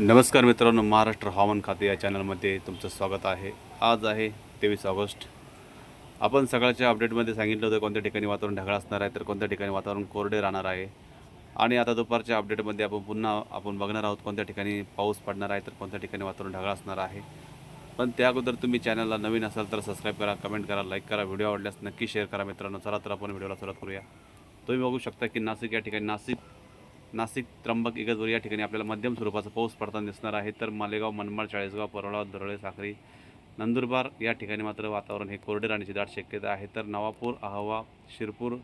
नमस्कार मित्रांनो महाराष्ट्र हवामान खाते या चॅनलमध्ये तुमचं स्वागत आहे. आज आहे तेवीस ऑगस्ट. आपण सकाळच्या अपडेटमध्ये सांगितलं होतं कोणत्या ठिकाणी वातावरण ढगाळ असणार आहे तर कोणत्या ठिकाणी वातावरण कोरडे राहणार आहे. आणि आता दुपारच्या अपडेटमध्ये आपण पुन्हा आपण बघणार आहोत कोणत्या ठिकाणी पाऊस पडणार आहे तर कोणत्या ठिकाणी वातावरण ढगाळ असणार आहे. पण त्या अगोदर तुम्ही चॅनलला नवीन असाल तर सबस्क्राईब करा कमेंट करा लाईक करा व्हिडिओ आवडल्यास नक्की शेअर करा मित्रांनो. चला तर आपण व्हिडिओला सुरुवात करूया. तुम्ही बघू शकता की नाशिक या ठिकाणी नाशिक नाशिक त्र्यंबक इगतपुरी या ठिकाणी आपल्याला मध्यम स्वरूपाचा पाऊस पडताना दिसणार आहे. तर मालेगाव मनमाड चाळीसगाव परळा दरळे साखरी नंदुरबार या ठिकाणी मात्र वातावरण हे कोरडे राहण्याची दाट शक्यता आहे. तर नवापूर अहवा शिरपूर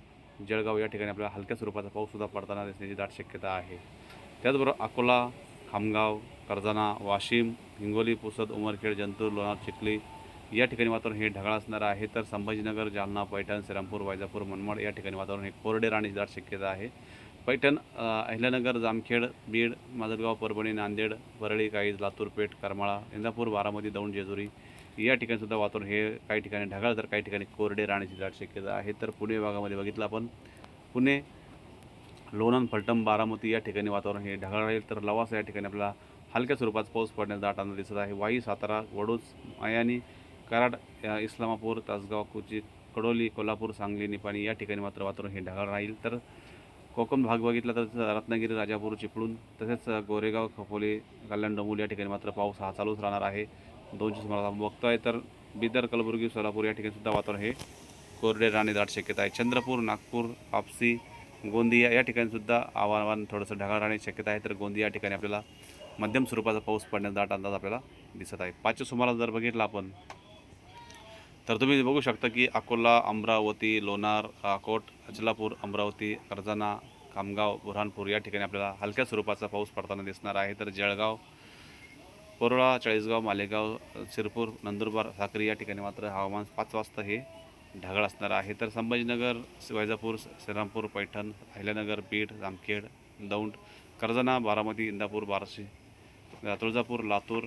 जळगाव या ठिकाणी आपल्याला हलक्या स्वरूपाचा पाऊससुद्धा पडताना दिसण्याची दाट शक्यता आहे. त्याचबरोबर अकोला खामगाव करजाना वाशिम हिंगोली पुसद उमरखेड जंतूर लोणार चिखली या ठिकाणी वातावरण हे ढगाळ असणार आहे. तर संभाजीनगर जालना पैठण श्रीरामपूर वैजापूर मनमाड या ठिकाणी वातावरण हे कोरडे राहण्याची दाट शक्यता आहे. पैठण अहिल्यानगर जामखेड बीड माजलगाव परभणी नांदेड परळी काईज लातूर पेठ करमाळा इंदापूर बारामती दौंड जेजुरी या ठिकाणी सुद्धा वातावरण हे काही ठिकाणी ढगाळ तर काही ठिकाणी कोरडे राहण्याची दाट शक्यता आहे. तर पुणे भागामध्ये बघितलं आपण पुणे लोणंद फलटण बारामती या ठिकाणी वातावरण हे ढगाळ राहील तर लवासा या ठिकाणी आपल्याला हलक्या स्वरूपात पाऊस पडण्यास दाटांना दिसत आहे. वाई सातारा वडूज मायानी कराड इस्लामापूर तासगाव कुची कडोली कोल्हापूर सांगली निपाणी या ठिकाणी मात्र वातावरण हे ढगाळ राहील. तर कोकण भाग बघितला तर रत्नागिरी राजापूर चिपळूण तसेच गोरेगाव खपोली कल्याण डोंबोली या ठिकाणी मात्र पाऊस हा चालूच राहणार आहे. दोनशे सुमारास आपण आहे तर बिदर कलबुर्गी सोलापूर या ठिकाणी सुद्धा वातावरण हे कोरडे राहणे दाट शक्यता आहे. चंद्रपूर नागपूर आपसी गोंदिया या ठिकाणी सुद्धा आव्हान थोडंसं ढगाळ राहण्याची शक्यता आहे. तर गोंदिया या ठिकाणी आपल्याला मध्यम स्वरूपाचा पाऊस पडण्याचा दाट अंदाज आपल्याला दिसत आहे. पाचच्या सुमारास जर बघितला आपण तर तुम्ही बघू शकता की अकोला अमरावती लोणार अकोट अचलापूर अमरावती कर्जाना खामगाव बुरहानपूर या ठिकाणी आपल्याला हलक्या स्वरूपाचा पाऊस पडताना दिसणार आहे. तर जळगाव परोळा चाळीसगाव मालेगाव शिरपूर नंदुरबार साक्री या ठिकाणी मात्र हवामान पाच वाजता हे ढगाळ असणार आहे. तर संभाजीनगर वैजापूर श्रीरामपूर पैठण अहिल्यानगर बीड जामखेड दौंड कर्जना बारामती इंदापूर बाराशे तुळजापूर लातूर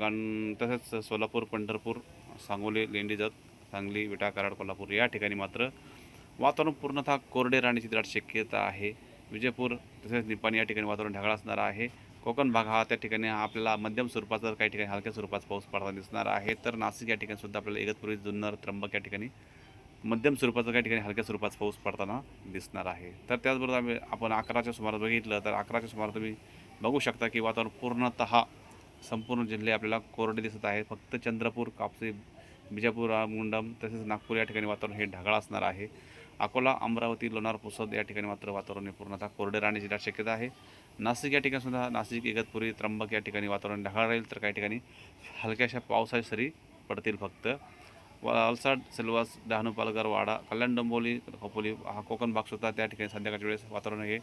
गण तसेच सोलापूर पंढरपूर सांगोली लेंडीजत सांगली विटा कराड कोल्हापूर या ठिकाणी मात्र वातावरण पूर्णतः कोरडे राहण्याची दाट शक्यता आहे. विजयपूर तसेच निपाणी या ठिकाणी वातावरण ढगाळ असणार आहे. कोकण भाग हा त्या ठिकाणी आपल्याला मध्यम स्वरूपाचा काही ठिकाणी हलक्या स्वरूपाचा पाऊस पडताना दिसणार आहे. तर नाशिक या ठिकाणी सुद्धा आपल्याला इगतपुरी जुन्नर त्र्यंबक या ठिकाणी मध्यम स्वरूपाचा काही ठिकाणी हलक्या स्वरूपाचा पाऊस पडताना दिसणार आहे. तर त्याचबरोबर आम्ही आपण अकराच्या सुमारास बघितलं तर अकराच्या सुमारास तुम्ही बघू शकता की वातावरण पूर्णतः संपूर्ण जिल्हे आपल्याला कोरडे दिसत आहे फक्त चंद्रपूर कापसी बिजापूर मुंडम तसेच नागपूर या ठिकाणी वातावरण हे ढगाळ असणार आहे. अकोला अमरावती लोणार पुसद या ठिकाणी मात्र वातावरण हे पूर्णतः कोरडे राहण्याची दाट शक्यता आहे. नाशिक या ठिकाणी सुद्धा नाशिक इगतपुरी त्र्यंबक या ठिकाणी वातावरण ढगाळ राहील तर काही ठिकाणी हलक्याशा पावसाच्या सरी पडतील फक्त. वलसाड सिल्वास डहाणू पालघर वाडा कल्याण डोंबोली खोपोली हा कोकण भाग सुद्धा त्या ठिकाणी संध्याकाळच्या वेळेस वातावरण हे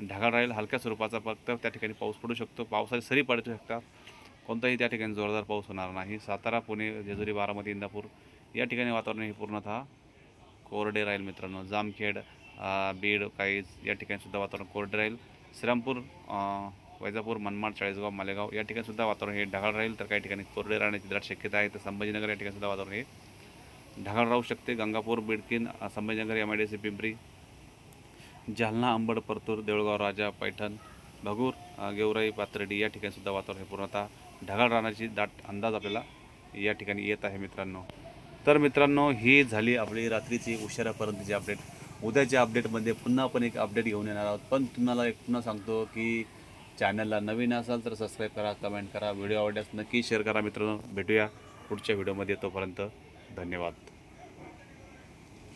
ढगाळ राहील. हलक्या स्वरूपाचा फक्त त्या ठिकाणी पाऊस पडू शकतो. पावसाळी सरी पडू शकतात. कोणताही त्या ठिकाणी जोरदार पाऊस होणार नाही. सातारा पुणे जेजुरी बारामती इंदापूर या ठिकाणी वातावरण हे पूर्णतः कोरडे राहील मित्रांनो. जामखेड बीड काहीच या ठिकाणी सुद्धा वातावरण कोरडे राहील. श्रीरामपूर वैजापूर मनमाड चाळीसगाव मालेगाव या ठिकाणीसुद्धा वातावरण हे ढगाळ राहील तर काही ठिकाणी कोरडे राहण्याची दाट शक्यता आहे. तर संभाजीनगर या ठिकाणी सुद्धा वातावरण हे ढगाळ राहू शकते. Gangapur Bidkin Sambhajinagar M I D C Pimpri Jalna Ambad Partur Deulgaon Raja Paithan Bhagur Georai Pathardi या ठिकाणी सुद्धा वातावरण हे पूर्णतः ढगाळ राहण्याची दाट अंदाज आपल्याला या ठिकाणी येत आहे मित्रांनो. तर मित्रांनो ही झाली आपली रात्रीची उशिरापर्यंतची अपडेट. उद्याच्या अपडेटमध्ये पुन्हा आपण एक अपडेट घेऊन येणार आहोत. पण तुम्हाला एक पुन्हा सांगतो की चॅनलला नवीन असाल तर सबस्क्राईब करा कमेंट करा व्हिडिओ आवडल्यास नक्की शेअर करा मित्रांनो. भेटूया पुढच्या व्हिडिओमध्ये तोपर्यंत धन्यवाद.